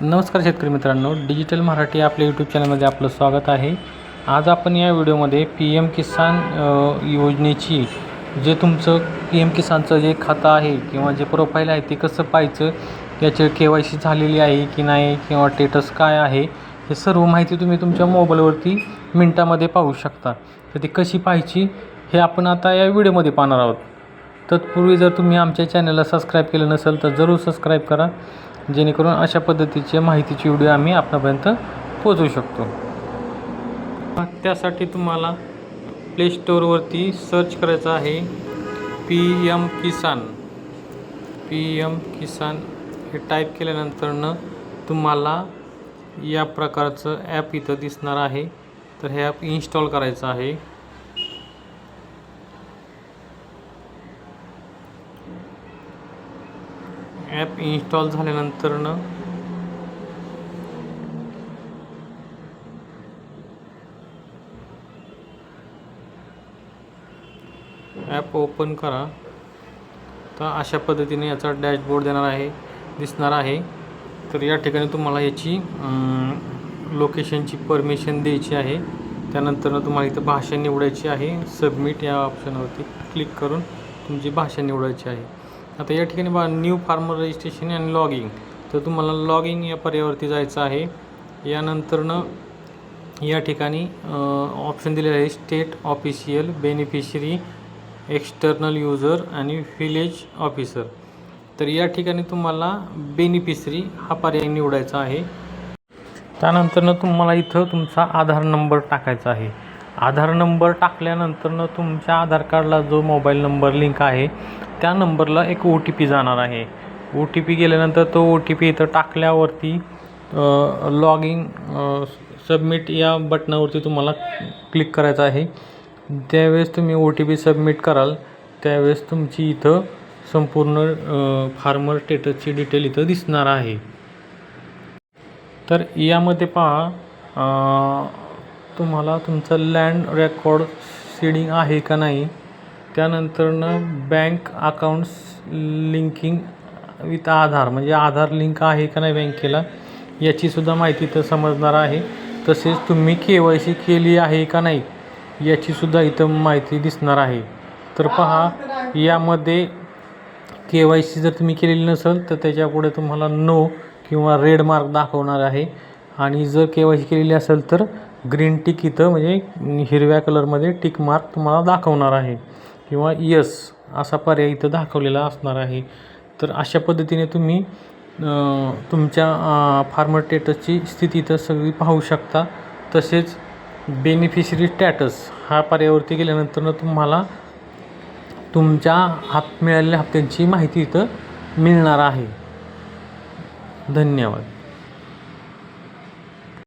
नमस्कार शेतकरी मित्रांनो डिजिटल मराठी आपल्या यूट्यूब चॅनलमध्ये आपलं स्वागत आहे. आज आपण या व्हिडिओमध्ये पी एम किसान योजनेची जे तुमचं पी एम किसानचं जे खातं आहे किंवा जे प्रोफाईल आहे ते कसं पाहायचं याचे के वाय सी झालेली आहे की नाही किंवा टेटस काय आहे हे सर्व माहिती तुम्ही तुमच्या मोबाईलवरती मिनटामध्ये पाहू शकता. तर ती कशी पाहायची हे आपण आता या व्हिडिओमध्ये पाहणार आहोत. तत्पूर्वी जर तुम्ही आमच्या चॅनलला सबस्क्राईब केलं नसेल तर जरूर सबस्क्राईब करा. जेणेकरून अशा पद्धतीचे माहितीची व्हिडिओ आम्ही आपल्यापर्यंत पोचवू शकतो. त्यासाठी तुम्हाला प्ले स्टोअरवरती सर्च करायचं आहे. P M Kisan P M Kisan हे टाईप केल्यानंतरनं तुम्हाला या प्रकारचं ॲप इथं दिसणार आहे. तर हे ॲप इन्स्टॉल करायचं आहे. ॲप इन्स्टॉल झाल्यानंतरनं ॲप ओपन करा. तर अशा पद्धतीने याचा डॅशबोर्ड देणार आहे दिसणार आहे. तर या ठिकाणी तुम्हाला याची लोकेशनची परमिशन द्यायची आहे. त्यानंतर तुम्हाला इथं भाषा निवडायची आहे. सबमिट या ऑप्शनवरती क्लिक करून तुमची भाषा निवडायची आहे. आता या ठिकाणी बघा new farmer registration and logging तर तुम्हाला लॉगिंग या पर्यायावरती जायचं आहे. यानंतरनं या ठिकाणी ऑप्शन दिलेलं आहे state official beneficiary external user आणि व्हिलेज ऑफिसर तर या ठिकाणी तुम्हाला बेनिफिशरी हा पर्याय निवडायचा आहे. त्यानंतरनं तुम्हाला इथं तुमचा आधार नंबर टाकायचा आहे. आधार नंबर टाकल्यानंतरनं तुमच्या आधार कार्डला जो मोबाईल नंबर लिंक आहे त्या नंबरला एक ओ टी पी जाणार आहे. ओ टी पी गेल्यानंतर तो ओ टी पी इथं टाकल्यावरती लॉग इन सबमिट या बटनावरती तुम्हाला क्लिक करायचं आहे. त्यावेळेस तुम्ही ओ टी पी सबमिट कराल. त्यावेळेस तुमची इथं संपूर्ण फार्मर स्टेटसची डिटेल इथं दिसणार आहे. तर यामध्ये पहा तुम्हाला तुमचं लँड रेकॉर्ड सीडिंग आहे का नाही? त्यानंतरनं bank accounts linking with Aadhaar म्हणजे आधार लिंक आहे का नाही बँकेला याचीसुद्धा माहिती इथं समजणार आहे. तसेच तुम्ही के वाय सी केली आहे का नाही याचीसुद्धा इथं माहिती दिसणार आहे. तर पहा यामध्ये के वाय सी जर तुम्ही केलेली नसेल तर त्याच्यापुढे तुम्हाला नो किंवा रेड मार्क दाखवणार आहे. आणि जर के वाय सी केलेली असेल तर ग्रीन टिक इथं म्हणजे हिरव्या कलरमध्ये टिक मार्क तुम्हाला दाखवणार आहे. किंवा यस असा पर्याय इथं दाखवलेला असणार आहे. तर अशा पद्धतीने तुम्ही तुमच्या फार्मर स्टेटसची स्थिती इथं सगळी पाहू शकता. तसेच बेनिफिशरी स्टॅटस हा पर्यायावरती गेल्यानंतर तुम्हाला तुमच्या हात मिळालेल्या हप्त्यांची माहिती इथं मिळणार आहे. धन्यवाद.